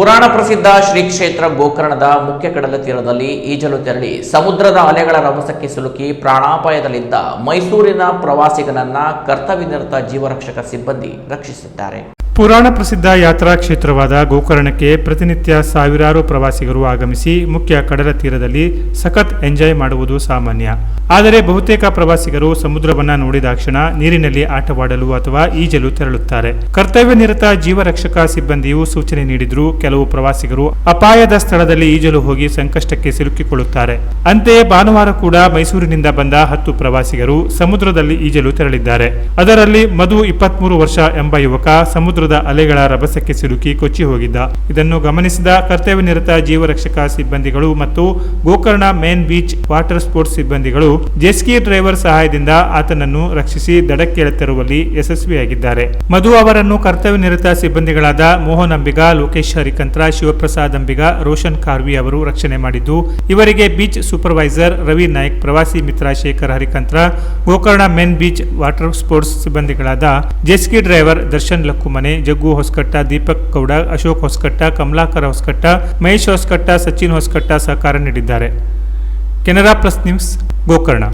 ಪುರಾಣ ಪ್ರಸಿದ್ಧ ಶ್ರೀ ಕ್ಷೇತ್ರ ಗೋಕರ್ಣದ ಮುಖ್ಯ ಕಡಲ ತೀರದಲ್ಲಿ ಈಜಲು ತೆರಳಿ ಸಮುದ್ರದ ಅಲೆಗಳ ರಭಸಕ್ಕೆ ಸಿಲುಕಿ ಪ್ರಾಣಾಪಾಯದಲ್ಲಿದ್ದ ಮೈಸೂರಿನ ಪ್ರವಾಸಿಗನನ್ನ ಕರ್ತವ್ಯ ನಿರತ ಜೀವರಕ್ಷಕ ಸಿಬ್ಬಂದಿ ರಕ್ಷಿಸಿದ್ದಾರೆ. ಪುರಾಣ ಪ್ರಸಿದ್ಧ ಯಾತ್ರಾ ಕ್ಷೇತ್ರವಾದ ಗೋಕರ್ಣಕ್ಕೆ ಪ್ರತಿನಿತ್ಯ ಸಾವಿರಾರು ಪ್ರವಾಸಿಗರು ಆಗಮಿಸಿ ಮುಖ್ಯ ಕಡಲ ತೀರದಲ್ಲಿ ಸಖತ್ ಎಂಜಾಯ್ ಮಾಡುವುದು ಸಾಮಾನ್ಯ. ಆದರೆ ಬಹುತೇಕ ಪ್ರವಾಸಿಗರು ಸಮುದ್ರವನ್ನು ನೋಡಿದಾಕ್ಷಣ ನೀರಿನಲ್ಲಿ ಆಟವಾಡಲು ಅಥವಾ ಈಜಲು ತೆರಳುತ್ತಾರೆ. ಕರ್ತವ್ಯ ನಿರತ ಜೀವರಕ್ಷಕ ಸಿಬ್ಬಂದಿಯು ಸೂಚನೆ ನೀಡಿದ್ರು ಕೆಲವು ಪ್ರವಾಸಿಗರು ಅಪಾಯದ ಸ್ಥಳದಲ್ಲಿ ಈಜಲು ಹೋಗಿ ಸಂಕಷ್ಟಕ್ಕೆ ಸಿಲುಕಿಕೊಳ್ಳುತ್ತಾರೆ. ಅಂತೆಯೇ ಭಾನುವಾರ ಕೂಡ ಮೈಸೂರಿನಿಂದ ಬಂದ ಹತ್ತು ಪ್ರವಾಸಿಗರು ಸಮುದ್ರದಲ್ಲಿ ಈಜಲು ತೆರಳಿದ್ದಾರೆ. ಅದರಲ್ಲಿ ಮಧು ಇಪ್ಪತ್ಮೂರು ವರ್ಷ ಎಂಬ ಯುವಕ ಸಮುದ್ರದ ಅಲೆಗಳ ರಭಸಕ್ಕೆ ಸಿಲುಕಿ ಕೊಚ್ಚಿ ಹೋಗಿದ್ದ. ಇದನ್ನು ಗಮನಿಸಿದ ಕರ್ತವ್ಯ ನಿರತ ಜೀವರಕ್ಷಕ ಸಿಬ್ಬಂದಿಗಳು ಮತ್ತು Gokarna main beach water sports ಸಿಬ್ಬಂದಿಗಳು ಜೆಸ್ಕಿ ಡ್ರೈವರ್ ಸಹಾಯದಿಂದ ಆತನನ್ನು ರಕ್ಷಿಸಿ ದಡಕ್ಕೆ ತರುವಲ್ಲಿ ಯಶಸ್ವಿಯಾಗಿದ್ದಾರೆ. ಮಧು ಅವರನ್ನು ಕರ್ತವ್ಯ ನಿರತ ಸಿಬ್ಬಂದಿಗಳಾದ ಮೋಹನ್ ಅಂಬಿಗ, ಲೋಕೇಶ್ ಹರಿಕಂತ್ರ, ಶಿವಪ್ರಸಾದ್ ಅಂಬಿಗ, ರೋಷನ್ ಖಾರ್ವಿ ಅವರು ರಕ್ಷಣೆ ಮಾಡಿದ್ದು, ಇವರಿಗೆ ಬೀಚ್ ಸೂಪರ್ವೈಸರ್ ರವಿ ನಾಯ್ಕ್, ಪ್ರವಾಸಿ ಮಿತ್ರ Shekhar Harikantra, Gokarna main beach water sports ಸಿಬ್ಬಂದಿಗಳಾದ jet ski driver Darshan Lakkumane, Jaggu Hosakatta Deepak Gowda, Ashok Hosakatta, Kamalakara Hosakatta, Mahesh Hosakatta, Sachin Hosakatta ಸಹಕಾರ ನೀಡಿದ್ದಾರೆ. Canara plus news Gokarna.